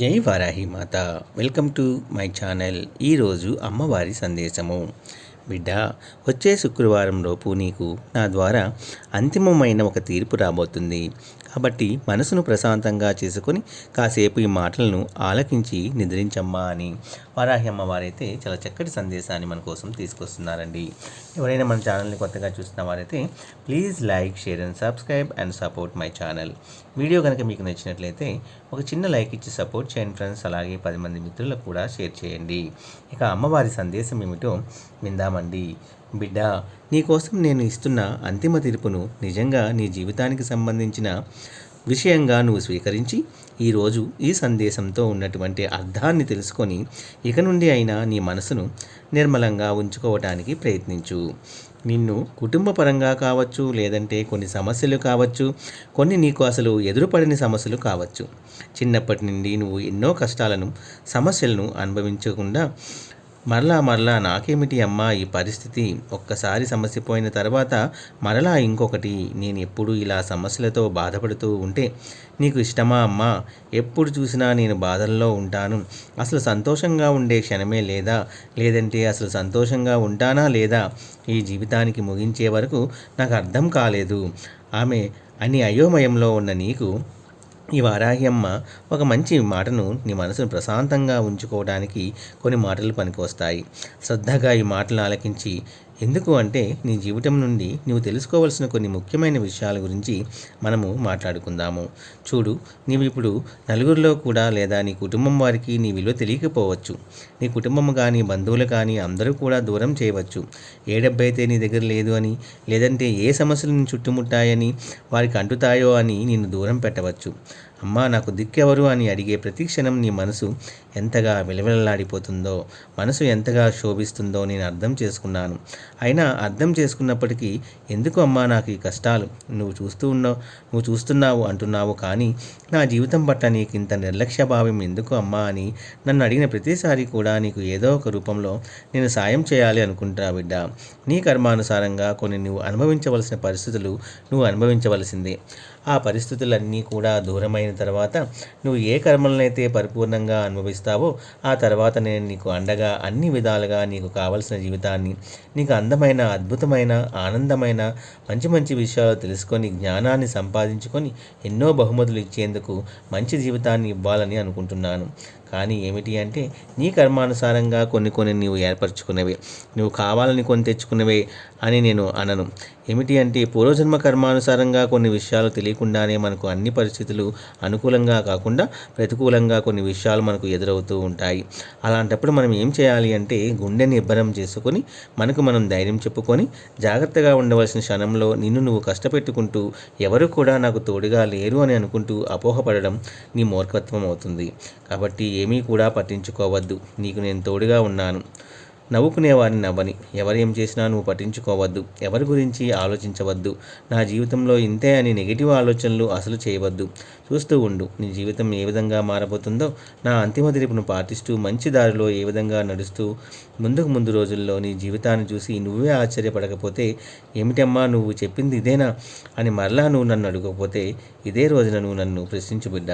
Jai Varahi Mata. Welcome to my channel. ఈరోజు అమ్మవారి సందేశము. బిడ్డ వచ్చే శుక్రవారం లోపు నీకు నా ద్వారా అంతిమమైన ఒక తీర్పు రాబోతుంది. కాబట్టి మనసును ప్రశాంతంగా చేసుకొని కాసేపు ఈ మాటలను ఆలకించి నిద్రించమ్మా అని వారాహి అమ్మవారైతే చాలా చక్కటి సందేశాన్ని మన కోసం తీసుకొస్తున్నారండి. ఎవరైనా మన ఛానల్ని కొత్తగా చూస్తున్న వారైతే please like share and subscribe and support my channel. Video కనుక మీకు నచ్చినట్లయితే ఒక చిన్న లైక్ ఇచ్చి సపోర్ట్ చేయండి ఫ్రెండ్స్. అలాగే పది మంది మిత్రులకు కూడా షేర్ చేయండి. ఇక అమ్మవారి సందేశం ఏమిటో విందామండి. బిడ్డ నీకోసం నేను ఇస్తున్న అంతిమ తీర్పును నిజంగా నీ జీవితానికి సంబంధించిన విషయంగా నువ్వు స్వీకరించి ఈరోజు ఈ సందేశంతో ఉన్నటువంటి అర్థాన్ని తెలుసుకొని ఇక నుండి అయినా నీ మనసును నిర్మలంగా ఉంచుకోవటానికి ప్రయత్నించు. నిన్ను కుటుంబపరంగా కావచ్చు లేదంటే కొన్ని సమస్యలు కావచ్చు కొన్ని నీకు అసలు ఎదురుపడని సమస్యలు కావచ్చు. చిన్నప్పటి నుండి నువ్వు ఎన్నో కష్టాలను సమస్యలను అనుభవించకుండా మరలా మరలా నాకేమిటి అమ్మా ఈ పరిస్థితి? ఒక్కసారి సమస్య పోయిన తర్వాత మరలా ఇంకొకటి. నేను ఎప్పుడు ఇలా సమస్యలతో బాధపడుతూ ఉంటే నీకు ఇష్టమా అమ్మా? ఎప్పుడు చూసినా నేను బాధల్లో ఉంటాను. అసలు సంతోషంగా ఉండే క్షణమే లేదా? లేదంటే అసలు సంతోషంగా ఉంటానా లేదా? ఈ జీవితానికి ముగించే వరకు నాకు అర్థం కాలేదు. ఆమె అని అయోమయంలో ఉన్న నీకు ఈ వారాహి అమ్మ ఒక మంచి మాటను నీ మనసును ప్రశాంతంగా ఉంచుకోవడానికి కొన్ని మాటలు పనికొస్తాయి. శ్రద్ధగా ఈ మాటలు ఆలకించి ఎందుకు అంటే నీ జీవితం నుండి నువ్వు తెలుసుకోవాల్సిన కొన్ని ముఖ్యమైన విషయాల గురించి మనము మాట్లాడుకుందాము. చూడు నీవు ఇప్పుడు నలుగురిలో కూడా లేదా నీ కుటుంబం వారికి నీ విలువ తెలియకపోవచ్చు. నీ కుటుంబం కానీ బంధువులు కానీ అందరూ కూడా దూరం చేయవచ్చు. ఏ డబ్బైతే నీ దగ్గర లేదు అని లేదంటే ఏ సమస్యలు నీ చుట్టుముట్టాయని వారికి అంటుతాయో అని నిన్ను దూరం పెట్టవచ్చు. అమ్మా నాకు దిక్కెవరు అని అడిగే ప్రతి క్షణం నీ మనసు ఎంతగా విలవిలలాడిపోతుందో మనసు ఎంతగా శోభిస్తుందో నేను అర్థం చేసుకున్నాను. అయినా అర్థం చేసుకున్నప్పటికీ ఎందుకు అమ్మా నాకు ఈ కష్టాలు? నువ్వు చూస్తూ ఉన్నావు నువ్వు చూస్తున్నావు అంటున్నావు కానీ నా జీవితం పట్ల నీకు ఇంత నిర్లక్ష్య భావం ఎందుకు అమ్మా అని నన్ను అడిగిన ప్రతిసారి కూడా నీకు ఏదో ఒక రూపంలో నేను సాయం చేయాలి అనుకుంటా బిడ్డ. నీ కర్మానుసారంగా కొన్ని నువ్వు అనుభవించవలసిన పరిస్థితులు నువ్వు అనుభవించవలసిందే. ఆ పరిస్థితులన్నీ కూడా దూరమైన తర్వాత నువ్వు ఏ కర్మలనైతే పరిపూర్ణంగా అనుభవిస్తావో ఆ తర్వాత నేను నీకు అండగా అన్ని విధాలుగా నీకు కావలసిన జీవితాన్ని నీకు అందమైన అద్భుతమైన ఆనందమైన మంచి మంచి విషయాలు తెలుసుకొని జ్ఞానాన్ని సంపాదించుకొని ఎన్నో బహుమతులు ఇచ్చేందుకు మంచి జీవితాన్ని ఇవ్వాలని అనుకుంటున్నాను. కానీ ఏమిటి అంటే నీ కర్మానుసారంగా కొన్ని కొన్ని నీవు ఏర్పరచుకునేవి నువ్వు కావాలని కొన్ని తెచ్చుకున్నవే అని నేను అనను. ఏమిటి అంటే పూర్వజన్మ కర్మానుసారంగా కొన్ని విషయాలు తెలియకుండానే మనకు అన్ని పరిస్థితులు అనుకూలంగా కాకుండా ప్రతికూలంగా కొన్ని విషయాలు మనకు ఎదురవుతూ ఉంటాయి. అలాంటప్పుడు మనం ఏం చేయాలి అంటే గుండెని ఇబ్బరం చేసుకొని మనకు మనం ధైర్యం చెప్పుకొని జాగ్రత్తగా ఉండవలసిన క్షణంలో నిన్ను నువ్వు కష్టపెట్టుకుంటూ ఎవరు కూడా నాకు తోడుగా లేరు అని అనుకుంటూ అపోహపడడం నీ మూర్ఖత్వం అవుతుంది. కాబట్టి ఏమీ కూడా పట్టించుకోవద్దు. నీకు నేను తోడుగా ఉన్నాను. నవ్వుకునేవారిని నవ్వని. ఎవరేం చేసినా నువ్వు పట్టించుకోవద్దు. ఎవరి గురించి ఆలోచించవద్దు. నా జీవితంలో ఇంతే అని నెగిటివ్ ఆలోచనలు అసలు చేయవద్దు. చూస్తూ ఉండు నీ జీవితం ఏ విధంగా మారబోతుందో. నా అంతిమ తీర్పును పాటిస్తూ మంచి దారిలో ఏ విధంగా నడుస్తూ ముందుకు ముందు రోజుల్లో నీ జీవితాన్ని చూసి నువ్వే ఆశ్చర్యపడకపోతే ఏమిటమ్మా నువ్వు చెప్పింది ఇదేనా? అని మరలా నువ్వు నన్ను అడగకపోతే ఇదే రోజున నువ్వు నన్ను ప్రశ్నించు బిడ్డ.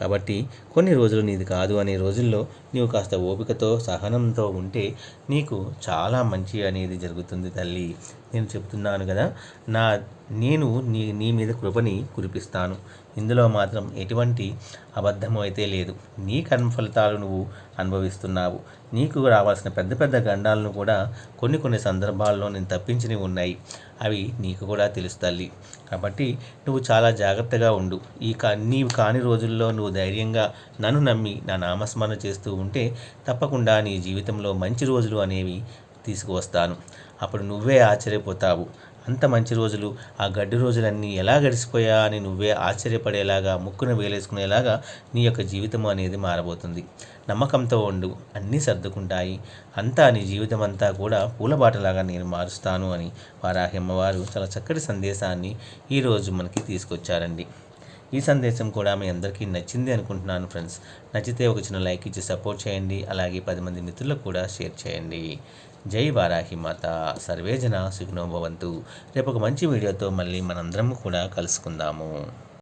కాబట్టి కొన్ని రోజులు నీది కాదు అనే రోజుల్లో నీవు కాస్త ఓపికతో సహనంతో ఉంటే నీకు చాలా మంచి అనేది జరుగుతుంది తల్లి. నేను చెప్తున్నాను కదా నా నేను నీ నీ మీద కృపని కురిపిస్తాను. ఇందులో మాత్రం ఎటువంటి అబద్ధము అయితే లేదు. నీ కర్మ ఫలితాలు నువ్వు అనుభవిస్తున్నావు. నీకు రావాల్సిన పెద్ద పెద్ద గండాలను కూడా కొన్ని కొన్ని సందర్భాల్లో నేను తప్పించినవి ఉన్నాయి. అవి నీకు కూడా తెలుసు తల్లి. కాబట్టి నువ్వు చాలా జాగ్రత్తగా ఉండు. ఈ కా నీవు కాని రోజుల్లో నువ్వు ధైర్యంగా నన్ను నమ్మి నా నామస్మరణ చేస్తూ ఉంటే తప్పకుండా నీ జీవితంలో మంచి రోజులు అనేవి తీసుకువస్తాను. అప్పుడు నువ్వే ఆశ్చర్యపోతావు. అంత మంచి రోజులు ఆ గడ్డి రోజులన్నీ ఎలా గడిచిపోయా అని నువ్వే ఆశ్చర్యపడేలాగా ముక్కున వేలేసుకునేలాగా నీ యొక్క జీవితం అనేది మారబోతుంది. నమ్మకంతో ఉండు అన్నీ సర్దుకుంటాయి. అంతా నీ జీవితం అంతా కూడా పూలబాటలాగా నేను మారుస్తాను అని వారాహి అమ్మవారు చాలా చక్కటి సందేశాన్ని ఈరోజు మనకి తీసుకొచ్చారండి. ఈ సందేశం కూడా మీ అందరికీ నచ్చింది అనుకుంటున్నాను ఫ్రెండ్స్. నచ్చితే ఒక చిన్న లైక్ ఇచ్చి సపోర్ట్ చేయండి. అలాగే పది మంది మిత్రులకు కూడా షేర్ చేయండి. జై వారాహి మాత సర్వేజన సుఖినోభవంతు భవంతు. రేపు ఒక మంచి వీడియోతో మళ్ళీ మనందరం కూడా కలుసుకుందాము.